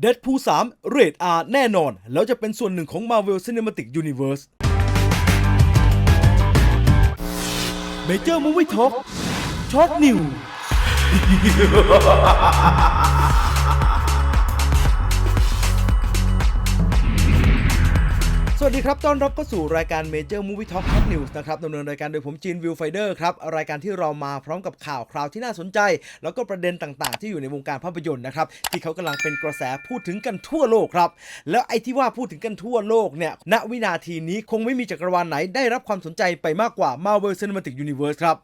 เดดพู3เรดอาร์แน่นอน แล้วจะเป็นส่วนหนึ่งของ Marvel Cinematic Universe เมเจอร์มูวี่ท็อกช็อตนิว สดีครับ ต้อนรับเข้าสู่รายการ Major Movie Talk Hot News นะครับดำเนินรายการโดยผมจีนวิวไฟเดอร์ครับ รายการที่เรามาพร้อมกับข่าวคราวที่น่าสนใจ แล้วก็ประเด็นต่างๆ ที่อยู่ในวงการภาพยนตร์นะครับ ที่เขากำลังเป็นกระแสพูดถึงกันทั่วโลกครับ แล้วไอ้ที่ว่าพูดถึงกันทั่วโลกเนี่ย ณ วินาทีนี้คงไม่มีจักรวาลไหนได้รับความสนใจไปมากกว่า Marvel Cinematic Universe ครับ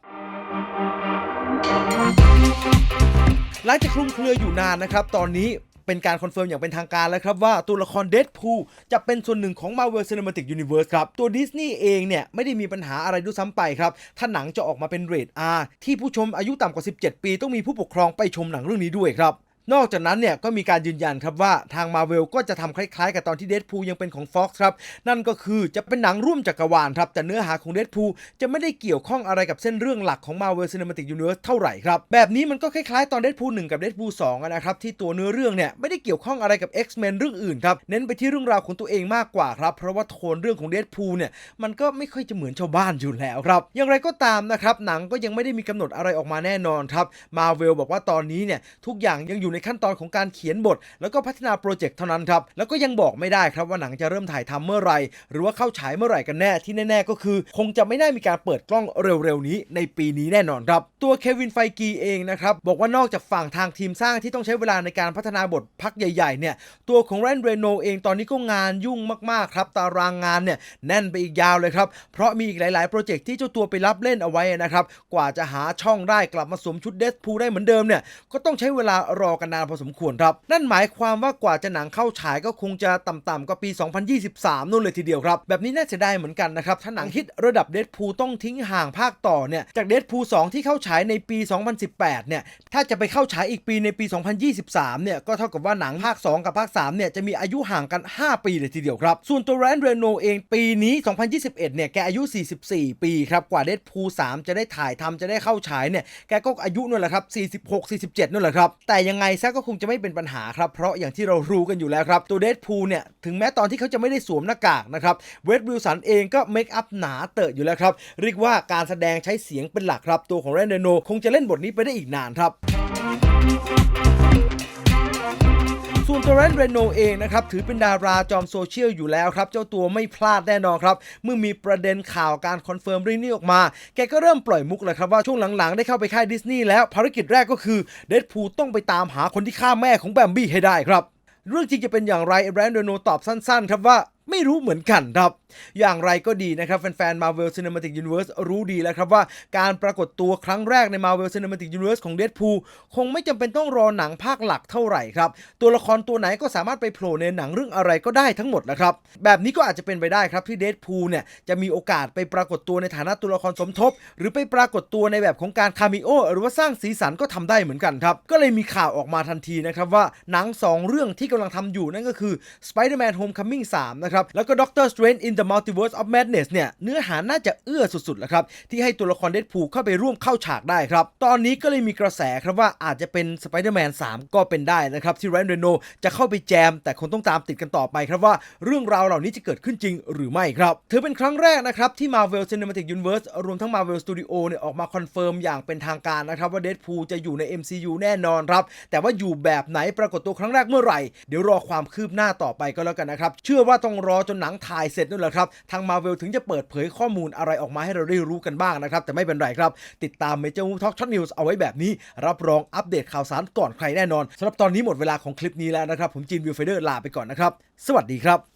หลังจากคลุมเครืออยู่นานนะครับ ตอนนี้ เป็นการคอนเฟิร์มอย่างเป็นทางการแล้วครับว่าตัวละครเดดพูจะเป็นส่วนหนึ่งของ Marvel Cinematic Universe ครับ ตัวดิสนีย์เองเนี่ย ไม่ได้มีปัญหาอะไรด้วยซ้ำไปครับ ถ้าหนังจะออกมาเป็นเรท R ที่ผู้ชมอายุต่ำกว่า 17 ปี ต้องมีผู้ปกครองไปชมหนังเรื่องนี้ด้วยครับ นอกจากนั้นเนี่ยก็มีการยืนยันครับว่าทาง Marvel ก็จะทำคล้ายๆ กับตอนที่เด p พูยังเป็นของ Fox ครับนั่นก็คือจะเป็นหนังร่วมจักรวาลครับ แต่เนื้อหาของเด p พูจะไม่ได้เกี่ยวข้องอะไรกับเส้นเรื่องหลักของ Marvel Cinematic Universe เท่าไหร่ครับ แบบนี้มันก็คล้ายๆตอนเด p พู l 1กับเด p พู l 2อะนะครับที่ตัวเนื้อเรื่องเนี่ยไม่ได้เกี่ยวข้องอะไรกับ X-Men เรื่องอื่นครับเน้นไปที่เรื่องราวของตัวเองมากกว่าครับเพราะว่าโทนเรื่องของเด p พูเนี่ยมันก็ไม่ค่อยจะเหมือนชาวบ้านอยู่แล้วครับอย่างไรก็ตามนะครับหนังก็ยังไม่ได้มีกำหนดอะไรออกมาแน่นอนครับ Marvel บอกว่าตอนนี้เนี่ยทุกอย่างยังอยู่ในขั้นตอนของการเขียนบท แล้วก็พัฒนาโปรเจกต์เท่านั้นครับแล้วก็ยังบอกไม่ได้ครับว่าหนังจะเริ่มถ่ายทำเมื่อไหร่ หรือว่าเข้าฉายเมื่อไหร่กันแน่ที่แน่ๆก็คือ คงจะไม่ได้มีการเปิดกล้องเร็วๆนี้ในปีนี้แน่นอนครับ ตัวเควินไฟกีเองนะครับบอกว่านอกจากฝั่งทางทีมสร้างที่ต้องใช้เวลาในการพัฒนาบทพักใหญ่ๆเนี่ยตัวของแรนเรโนเองตอนนี้ก็งานยุ่งมากๆครับ ตารางงานเนี่ยแน่นไปอีกยาวเลยครับ เพราะมีอีกหลายๆโปรเจกต์ที่เจ้าตัวไปรับเล่นเอาไว้นะครับกว่าจะหาช่องได้กลับมาสวมชุดเดสพูได้เหมือนเดิมเนี่ยก็ต้องใช้เวลารอกันนานพอสมควรครับ นั่นหมายความว่ากว่าจะหนังเข้าฉายก็คงจะต่ำๆก็ปี 2023นู่นเลยทีเดียวครับ แบบนี้น่าเสียดายเหมือนกันนะครับ ถ้าหนังฮิตระดับเด p พูต้องทิ้งห่างภาคต่อเนี่ยจากเด p พู2ที่เข้าฉายในปี 2018 เนี่ยถ้าจะไปเข้าฉายอีกปีในปี 2023 เนี่ยก็เท่ากับว่าหนังภาค 2 กับภาค 3 เนี่ยจะมีอายุห่างกัน 5 ปีเลยทีเดียวครับ ส่วนตัวแรนเรโนเองปีนี้ 2021 เนี่ยแกอายุ 44 ปีครับกว่าเด p พู3จะได้ถ่ายทำจะได้เข้าฉายเนี่ยแกก็อายุนั่นแหละครับ 46 47 นั่นแหละครับ แต่ยังไงซะก็คงจะไม่เป็นปัญหาครับ เพราะอย่างที่เรารู้กันอยู่แล้วครับ ตัวเดดพูเนี่ย ถึงแม้ตอนที่เขาจะไม่ได้สวมหน้ากากนะครับ เวดวิลสันเองก็เมคอัพหนาเตอะอยู่แล้วครับ เรียกว่าการแสดงใช้เสียงเป็นหลักครับ ตัวของแรนเดโน คงจะเล่นบทนี้ไปได้อีกนานครับ ส่วนตัวแรนเรโนเองนะครับถือเป็นดาราจอมโซเชียลอยู่แล้วครับ เจ้าตัวไม่พลาดแน่นอนครับ เมื่อมีประเด็นข่าวการคอนเฟิร์มเรื่องนี้ออกมา แกก็เริ่มปล่อยมุกเลยครับว่าช่วงหลังๆ ได้เข้าไปค่ายดิสนีย์แล้วภารกิจแรกก็คือเดดพูลต้องไปตามหาคนที่ฆ่าแม่ของแบมบี้ให้ได้ครับ เรื่องจริงจะเป็นอย่างไรแรนเรโนตอบสั้นๆ ครับว่าไม่รู้เหมือนกันครับ อย่างไรก็ดีนะครับ แฟนๆ Marvel Cinematic Universe รู้ดีแล้วครับว่าการปรากฏตัวครั้งแรกใน Marvel Cinematic Universe ของ Deadpool คงไม่จำเป็นต้องรอหนังภาคหลักเท่าไหร่ครับ ตัวละครตัวไหนก็สามารถไปโผล่ในหนังเรื่องอะไรก็ได้ทั้งหมดนะครับ แบบนี้ก็อาจจะเป็นไปได้ครับที่ Deadpool เนี่ยจะมีโอกาสไปปรากฏตัวในฐานะตัวละครสมทบ หรือไปปรากฏตัวในแบบของการคาเมิโอหรือว่าสร้างสีสันก็ทำได้เหมือนกันครับ ก็เลยมีข่าวออกมาทันทีนะครับว่าหนังสองเรื่องที่กำลังทำอยู่นั่นก็คือ Spider-Man Homecoming 3นะครับแล้วก็ Doctor Strange in the Multiverse of Madness เนี่ย เนื้อหาน่าจะเอื้อสุดๆแล้วครับ ที่ให้ตัวละครเดดพูลเข้าไปร่วมเข้าฉากได้ครับ ตอนนี้ก็เลยมีกระแสครับว่าอาจจะเป็น Spider-Man 3ก็เป็นได้นะครับ ที่แรนเรโนจะเข้าไปแจม แต่คงต้องตามติดกันต่อไปครับว่าเรื่องราวเหล่านี้จะเกิดขึ้นจริงหรือไม่ครับถือเป็นครั้งแรกนะครับที่ Marvel Cinematic Universe รวมทั้ง Marvel Studio เนี่ยออกมาคอนเฟิร์มอย่างเป็นทางการนะครับว่าเดดพูลจะอยู่ใน MCU แน่นอนครับแต่ว่าอยู่แบบไหนปรากฏตัวครั้งแรกเมื่อไหร่เดี๋ยวรอความคืบหน้าต่อไปก็แล้วกันนะครับเชื่อว่าต้องรอจนหนังถ่ายเสร็จนู่นแหละครับ ทางมาเวลถึงจะเปิดเผยข้อมูลอะไรออกมาให้เราได้รู้กันบ้างนะครับ แต่ไม่เป็นไรครับ ติดตามเมเจอร์มูทอกช็อตนิวส์เอาไว้แบบนี้ รับรองอัปเดตข่าวสารก่อนใครแน่นอนสำหรับตอนนี้หมดเวลาของคลิปนี้แล้วนะครับ ผมจีนวิวเฟเดอร์ลาไปก่อนนะครับ สวัสดีครับ